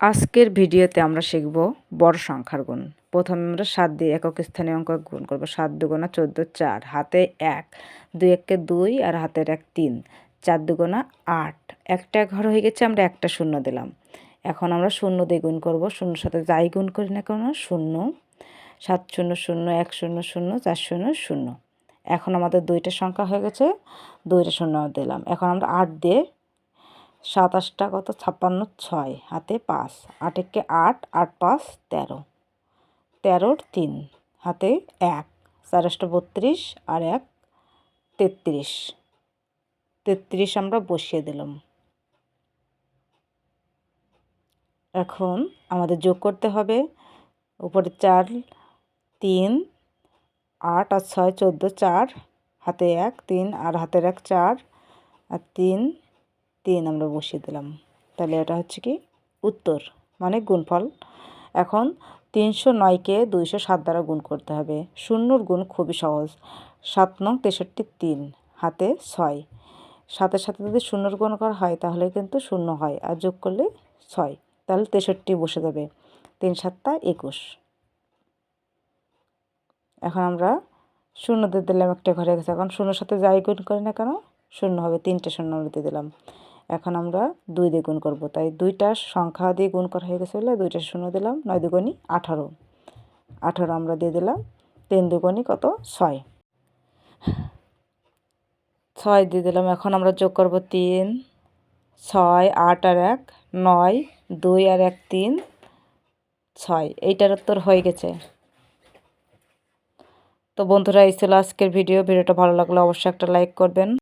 আজকের ভিডিওতে আমরা শিখব বড় সংখ্যার গুণ। প্রথমে আমরা সাত দিয়ে একক স্থানীয় অঙ্ক গুণ করব। সাত দুগুণা চোদ্দ, চার। হাতে এক, দুই এককে দুই আর হাতের এক তিন। চার দুগুণা আট। একটা ঘর হয়ে গেছে, আমরা একটা শূন্য দিলাম। এখন আমরা শূন্য দিয়ে গুণ করব। শূন্যর সাথে যাই গুণ করি না কেন? শূন্য। সাত শূন্য শূন্য, এক শূন্য শূন্য, চার শূন্য শূন্য। এখন আমাদের দুইটা সংখ্যা হয়ে গেছে, দুইটা শূন্য দিলাম। এখন আমরা আট দিয়ে সাতাশটা কত? ছাপ্পান্ন, ছয়। হাতে পাঁচ। আট একে আট আট পাঁচ, তেরো। তেরোর তিন। হাতে এক। চারশটা বত্রিশ, আর এক তেত্রিশ। তেত্রিশ আমরা বসিয়ে দিলাম। এখন আমাদের যোগ করতে হবে। উপরে চার, তিন, আট, আর ছয়, চোদ্দ, চার। হাতে এক, তিন, আর হাতের এক, চার। আর তিন তিন আমরা বসিয়ে দিলাম। তাহলে এটা হচ্ছে কি? উত্তর মানে গুণফল। এখন তিনশো নয়কে দুইশো সাত দ্বারা গুণ করতে হবে। শূন্যর গুণ খুবই সহজ। সাত নং তেষট্টি তিন, হাতে ছয়। সাথে সাথে যদি শূন্যর গুণ করা হয়, তাহলে কিন্তু শূন্য হয়। আর যোগ করলে ছয়। তাহলে তেষট্টি বসে যাবে। তিন সাতটা একুশ। এখন আমরা শূন্য দিয়ে দিলাম একটা ঘরে। গেছে এখন শূন্যর সাথে যাই গুণ করি না কেন? শূন্য হবে। তিনটে শূন্য আমরা দিয়ে দিলাম। এখন আমরা দুই দিয়ে গুণ করব। তাই দুইটা সংখ্যা দিয়ে গুণ করা হয়ে গেছে বলে দুইটা শূন্য দিলাম, নয় দুগুণি আঠারো। আঠারো আমরা দিয়ে দিলাম, তিন দুগুণি কত? ছয়। ছয় দিয়ে দিলাম, এখন আমরা যোগ করব তিন। ছয়, আট আর এক, নয়, দুই আর এক, তিন, ছয়। এইটার উত্তর হয়ে গেছে। তো বন্ধুরা, এই ছিল আজকের ভিডিও। ভিডিওটা ভালো লাগলে অবশ্যই একটা লাইক করবেন।